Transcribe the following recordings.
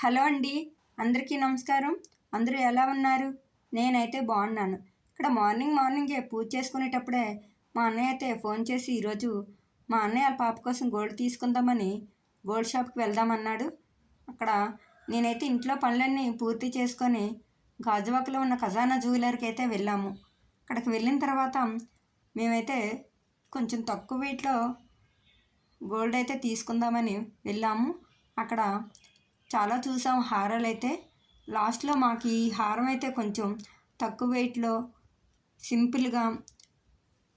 Hello అండి అందరికీ నమస్కారం. అందరూ ఎలా ఉన్నారు? నేనైతే బాగున్నాను. ఇక్కడ మార్నింగ్ మార్నింగే పూజ చేసుకునేటప్పుడే మా అన్నయ్య అయితే ఫోన్ చేసి ఈరోజు మా అన్నయ్య వాళ్ళ పాప కోసం గోల్డ్ తీసుకుందామని గోల్డ్ షాప్కి వెళ్దామన్నాడు. అక్కడ నేనైతే ఇంట్లో పనులన్నీ పూర్తి చేసుకొని గాజువాకలో ఉన్న ఖజానా జ్యువెలర్కి అయితే వెళ్ళాము. అక్కడికి వెళ్ళిన తర్వాత మేమైతే కొంచెం తక్కువ వెయిట్లో గోల్డ్ అయితే తీసుకుందామని వెళ్ళాము. అక్కడ చాలా చూసాం హారాలు అయితే లాస్ట్లో మాకు ఈ హారం అయితే కొంచెం తక్కువ వెయిట్లో సింపుల్గా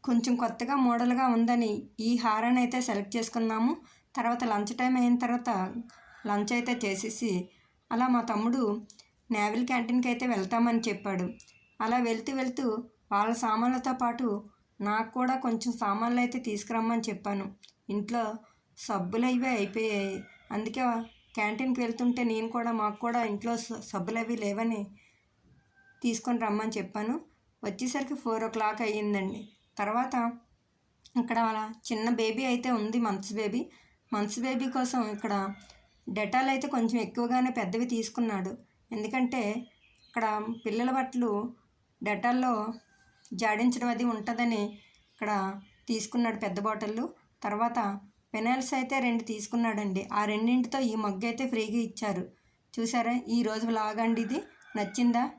కొంచెం కొత్తగా మోడల్గా ఉందని ఈ హారాన్ని అయితే సెలెక్ట్ చేసుకున్నాము. తర్వాత లంచ్ టైం అయిన తర్వాత లంచ్ అయితే చేసేసి అలా మా తమ్ముడు నేవల్ క్యాంటీన్కి అయితే వెళ్తామని చెప్పాడు. అలా వెళ్తూ వెళ్తూ వాళ్ళ సామాన్లతో పాటు నాకు కూడా కొంచెం సామాన్లు అయితే తీసుకురమ్మని చెప్పాను. ఇంట్లో సబ్బులు అవి అయిపోయాయి. అందుకే క్యాంటీన్కి వెళ్తుంటే నేను కూడా మాకు కూడా ఇంట్లో స- సబ్బులు అవి లేవని తీసుకొని రమ్మని చెప్పాను. వచ్చేసరికి ఫోర్ ఓ క్లాక్ అయ్యిందండి. తర్వాత ఇక్కడ అలా చిన్న బేబీ అయితే ఉంది మంత్స్ బేబీ. మంత్స్ బేబీ కోసం ఇక్కడ డెటాల్ అయితే కొంచెం ఎక్కువగానే పెద్దవి తీసుకున్నాడు. ఎందుకంటే ఇక్కడ పిల్లల బట్టలు డెటాల్లో జాడించడం అది ఉంటుందని ఇక్కడ తీసుకున్నాడు పెద్ద బాటిళ్ళు. తర్వాత పెనాల్స్ అయితే రెండు తీసుకున్నాడండి. ఆ రెండింటితో ఈ మగ్గు అయితే ఫ్రీగా ఇచ్చారు. చూసారా? ఈ రోజు ఇది. నచ్చిందా?